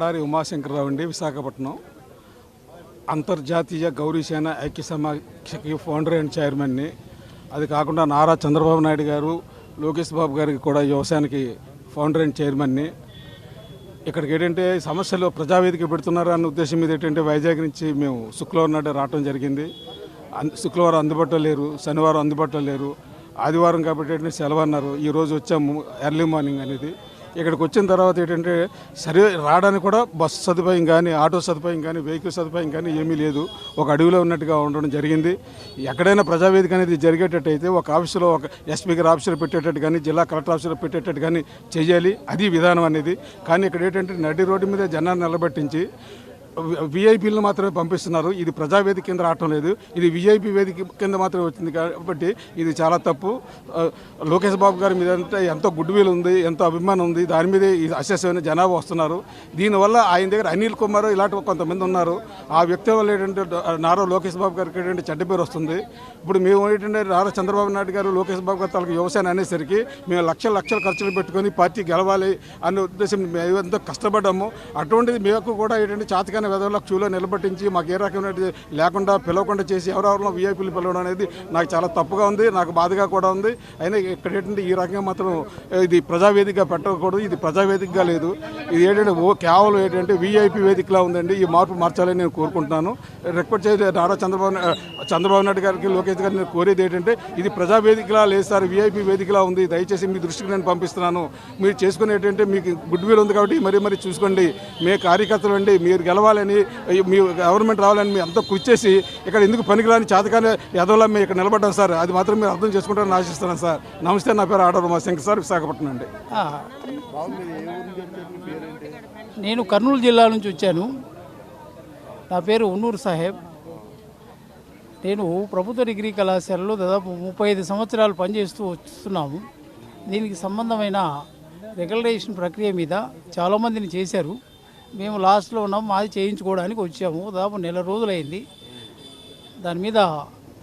కడారి ఉమాశంకరరావు అండి విశాఖపట్నం. అంతర్జాతీయ గౌరీసేన ఐక్య సమాఖ్యకి ఫౌండర్ అండ్ చైర్మన్ని అది కాకుండా నారా చంద్రబాబు నాయుడు గారు లోకేష్ బాబు గారికి కూడా వ్యవసాయానికి ఫౌండర్ అండ్ చైర్మన్ని ఇక్కడికి ఏంటంటే సమస్యలు ప్రజావేదిక పెడుతున్నారు అన్న ఉద్దేశం మీద ఏంటంటే వైజాగ్ నుంచి మేము శుక్రవారం నాడు రావడం జరిగింది. శుక్రవారం అందుబాటులో లేరు శనివారం అందుబాటులో లేరు. ఆదివారం కాబట్టి ఏంటంటే సెలవు అన్నారు. ఈ రోజు వచ్చాము ఎర్లీ మార్నింగ్ అనేది. ఇక్కడికి వచ్చిన తర్వాత ఏంటంటే సరే రావడానికి కూడా బస్సు సదుపాయం కానీ ఆటో సదుపాయం కానీ వెహికల్ సదుపాయం కానీ ఏమీ లేదు. ఒక అడవిలో ఉన్నట్టుగా ఉండడం జరిగింది. ఎక్కడైనా ప్రజావేదిక అనేది జరిగేటట్టు అయితే ఒక ఆఫీసులో ఒక ఎస్పీ గారి ఆఫీసులో పెట్టేటట్టు కానీ జిల్లా కలెక్టర్ ఆఫీసులో పెట్టేటట్టు కానీ చేయాలి. అది విధానం అనేది. కానీ ఇక్కడ ఏంటంటే నడి రోడ్డు మీద జనాన్ని నిలబెట్టించి విఐపీలను మాత్రమే పంపిస్తున్నారు. ఇది ప్రజావేదిక కింద రావటం లేదు. ఇది విఐపీ వేదిక కింద మాత్రమే వచ్చింది కాబట్టి ఇది చాలా తప్పు. లోకేష్ బాబు గారి మీద అంటే ఎంతో గుడ్ విల్ ఉంది ఎంతో అభిమానం ఉంది. దాని మీదే ఈ అశేషమైన జనాభా వస్తున్నారు. దీనివల్ల ఆయన దగ్గర అనిల్ కుమార్ ఇలాంటి కొంతమంది ఉన్నారు. ఆ వ్యక్తి వల్ల ఏంటంటే నారా లోకేష్ బాబు గారికి ఏంటంటే చెడ్డ పేరు వస్తుంది. ఇప్పుడు మేము ఏంటంటే నారా చంద్రబాబు నాయుడు గారు లోకేష్ బాబు గారు తలకు వ్యవసాయం అనేసరికి మేము లక్షల లక్షల ఖర్చులు పెట్టుకొని పార్టీ గెలవాలి అనే ఉద్దేశం మేము ఎంతో కష్టపడ్డాము. అటువంటిది మీకు కూడా ఏంటంటే చాతకాని వెదవుల క్యూలో నిలబట్టించి మాకు ఏ రకమైన లేకుండా పిలవకుండా చేసి ఎవరెవరిలో వీఐపీలు పిలవడం అనేది నాకు చాలా తప్పుగా ఉంది నాకు బాధగా కూడా ఉంది. అయినా ఇక్కడ ఏంటంటే ఈ రకంగా మాత్రం ఇది ప్రజావేదికగా పెట్టకూడదు ఇది ప్రజావేదికగా లేదు. ఇది ఏంటంటే ఓ కేవలం ఏంటంటే వీఐపీ వేదికలా ఉందండి ఈ మార్పు మార్చాలని నేను కోరుకుంటున్నాను. రిక్వెస్ట్ చేసే నారా చంద్రబాబు చంద్రబాబు నాయుడు గారికి లోకేష్ గారిని నేను కోరేది ఏంటంటే ఇది ప్రజావేదికలా లేదు సార్ వీఐపీ వేదికలా ఉంది దయచేసి మీ దృష్టికి నేను పంపిస్తున్నాను. మీరు చేసుకునేటంటే మీకు గుడ్ విల్ ఉంది కాబట్టి మరీ మరీ చూసుకోండి. మీ కార్యకర్తలు అండి మీరు గెలవాలి. రావాలని మీ గవర్నమెంట్ రావాలని మీ అంతా కృషి చేసి ఇక్కడ ఎందుకు పనికిరాని చేతకాని ఎదవలా మేము ఇక్కడ నిలబడ్డాం సార్. అది మాత్రం మీరు అర్థం చేసుకుంటారని ఆశిస్తున్నాను సార్. నమస్తే నా పేరు ఆర్డర్ మా శంకర్ సార్ విశాఖపట్నం అండి నేను కర్నూలు జిల్లా నుంచి వచ్చాను. నా పేరు ఉన్నూరు సాహెబ్. నేను ప్రభుత్వ డిగ్రీ కళాశాలలో దాదాపు ముప్పై ఐదు సంవత్సరాలు పనిచేస్తూ వస్తున్నాము. దీనికి సంబంధమైన రెగ్యులరేషన్ ప్రక్రియ మీద చాలామందిని చేశారు. మేము లాస్ట్లో ఉన్నాం మాది చేయించుకోవడానికి వచ్చాము. దాదాపు నెల రోజులైంది. దాని మీద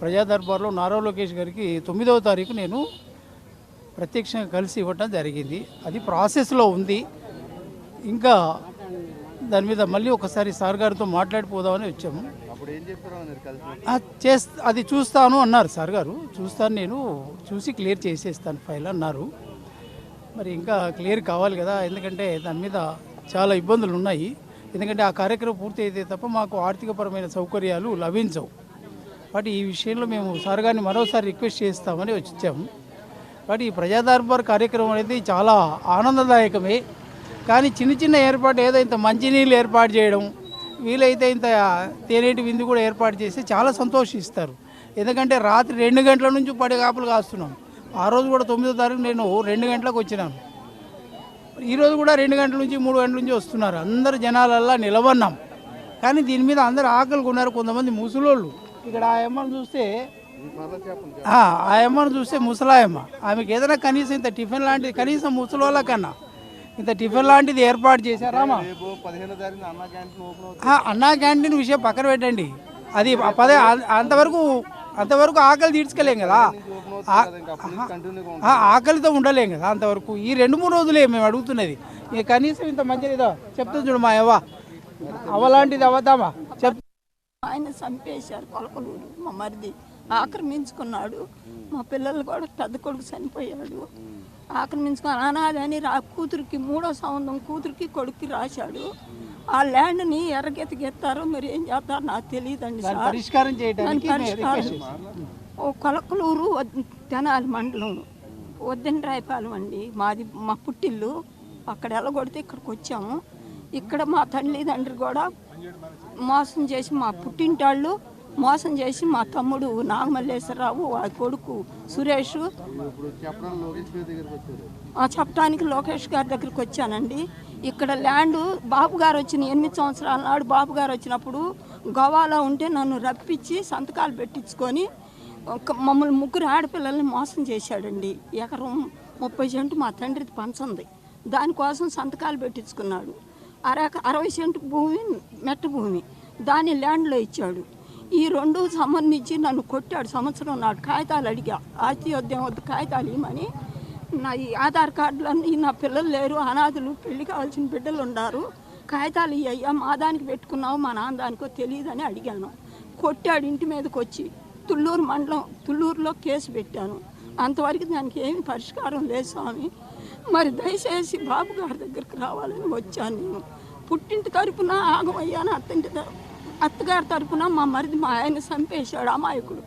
ప్రజా దర్బార్లో నారా లోకేష్ గారికి తొమ్మిదవ తారీఖు నేను ప్రత్యక్షంగా కలిసి ఇవ్వటం జరిగింది. అది ప్రాసెస్లో ఉంది. ఇంకా దాని మీద మళ్ళీ ఒకసారి సార్ గారితో మాట్లాడిపోదామని వచ్చాము. చేస్ అది చూస్తాను అన్నారు సార్ గారు. చూస్తాను నేను. చూసి క్లియర్ చేసేస్తాను ఫైల్ అన్నారు. మరి ఇంకా క్లియర్ కావాలి కదా. ఎందుకంటే దాని మీద చాలా ఇబ్బందులు ఉన్నాయి ఎందుకంటే ఆ కార్యక్రమం పూర్తి అయితే తప్ప మాకు ఆర్థికపరమైన సౌకర్యాలు లభించవు. వాటి ఈ విషయంలో మేము సార్ గారిని మరోసారి రిక్వెస్ట్ చేస్తామని వచ్చాము. వాటి ఈ ప్రజాదర్బార్ కార్యక్రమం అనేది చాలా ఆనందదాయకమే. కానీ చిన్న చిన్న ఏర్పాటు ఏదో ఇంత మంచినీళ్ళు ఏర్పాటు చేయడం వీలైతే ఇంత తేనేటి విందు కూడా ఏర్పాటు చేస్తే చాలా సంతోషిస్తారు. ఎందుకంటే రాత్రి రెండు గంటల నుంచి పడి కాపులు కాస్తున్నాం. ఆ రోజు కూడా తొమ్మిదో తారీఖు నేను రెండు గంటలకు వచ్చినాను. ఈరోజు కూడా రెండు గంటల నుంచి మూడు గంటల నుంచి వస్తున్నారు. అందరు జనాలల్లా నిలబడినాం. కానీ దీని మీద అందరు ఆకలికి ఉన్నారు కొంతమంది ముసలోళ్ళు. ఇక్కడ ఆ అమ్మను చూస్తే ఆ అమ్మను చూస్తే ముసలాయమ్మ. ఆమెకి ఏదైనా కనీసం ఇంత టిఫిన్ లాంటిది కనీసం ముసలోళ్ళ కన్నా ఇంత టిఫిన్ లాంటిది ఏర్పాటు చేశారామా అన్నా క్యాంటీన్ విషయం పక్కన పెట్టండి. అది పదే అంతవరకు అంతవరకు ఆకలి తీర్చుకోలేం కదా. ఆకలితో ఉండలేం కదా అంతవరకు. ఈ రెండు మూడు రోజులే మేము అడుగుతున్నది. ఇక కనీసం ఇంత మంచిది ఏదో చెప్తుంది చూడు మా అవ్వ అవ్వలాంటిది అవద్దామా చెప్ ఆయన చంపేశారు కొలకలూరు మా మరిది. ఆక్రమించుకున్నాడు. మా పిల్లలు కూడా పెద్ద కొడుకు చనిపోయాడు. ఆక్రమించుకుని అనాథ అని రా కూతురికి మూడో సంవత్సరం కూతురికి కొడుక్కి రాశాడు. ఆ ల్యాండ్ని ఎర్రగెత్తగెత్తారో మరి ఏం చేస్తారో నాకు తెలియదండి సార్. పరిష్కారం చేయడానికి పరిష్కారం. ఓ కొలకలూరు తెనాలి మండలం వద్దని రాయపాలెం అండి. మాది మా పుట్టిల్లు. అక్కడ ఎలగొడితే ఇక్కడికి వచ్చాము. ఇక్కడ మా తల్లిదండ్రులు కూడా మోసం చేసి మా పుట్టింటాళ్ళు మోసం చేసి మా తమ్ముడు నాగమల్లేశ్వరరావు ఆ కొడుకు సురేష్. ఆ చెప్పడానికి లోకేష్ గారి దగ్గరికి వచ్చానండి. ఇక్కడ ల్యాండ్ బాబు గారు వచ్చిన ఎనిమిది సంవత్సరాల నాడు బాబు గారు వచ్చినప్పుడు గోవాలో ఉంటే నన్ను రప్పించి సంతకాలు పెట్టించుకొని ఒక మమ్మల్ని ముగ్గురు ఆడపిల్లల్ని మోసం చేశాడండి. ఎకరం ముప్పై సెంటు మా తండ్రిది పంచంది దానికోసం సంతకాలు పెట్టించుకున్నాడు. అరక అరవై సెంటు భూమి మెట్ట భూమి దాన్ని ల్యాండ్లో ఇచ్చాడు. ఈ రెండు సంబంధించి నన్ను కొట్టాడు. సంవత్సరం నాడు కాగితాలు అడిగా. ఆస్తియోద్యం వద్ద కాగితాలు ఇవ్వమని నా ఈ ఆధార్ కార్డులన్నీ నా పిల్లలు లేరు అనాథులు పెళ్ళి కావాల్సిన బిడ్డలు ఉన్నారు. కాగితాలు అయ్యా మా దానికి పెట్టుకున్నావు మా నాన్న దానికో తెలియదని అడిగాను. కొట్టాడు ఇంటి మీదకి వచ్చి తుళ్ళూరు మండలం తుళ్ళూరులో కేసు పెట్టాను. అంతవరకు దానికి ఏమి పరిష్కారం లేదు స్వామి. మరి దయచేసి బాబు గారి దగ్గరికి రావాలని వచ్చాను నేను. పుట్టింటి తరపున ఆగమయ్యాను అత్తింటి అత్తగారి తరపున మా మరిది మా ఆయన చంపేశాడు అమాయకుడు.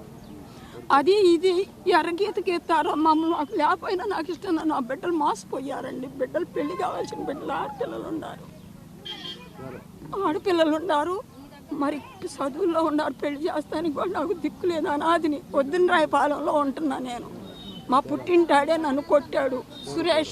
అది ఇది. ఎర్రగీత గీతారు మమ్మల్ని నాకు లేకపోయినా నాకు ఇష్టం నా బిడ్డలు మోసపోయారండి. బిడ్డలు పెళ్ళి కావాల్సిన బిడ్డలు ఆడపిల్లలు ఉన్నారు. ఆడపిల్లలు ఉన్నారు. మరి చదువుల్లో ఉన్నారు పెళ్ళి చేస్తానికి కూడా నాకు దిక్కు లేదు. అనాదిని పొద్దున్న రాయపాలెంలో ఉంటున్నా నేను. మా పుట్టింటాడే నన్ను కొట్టాడు. సురేష్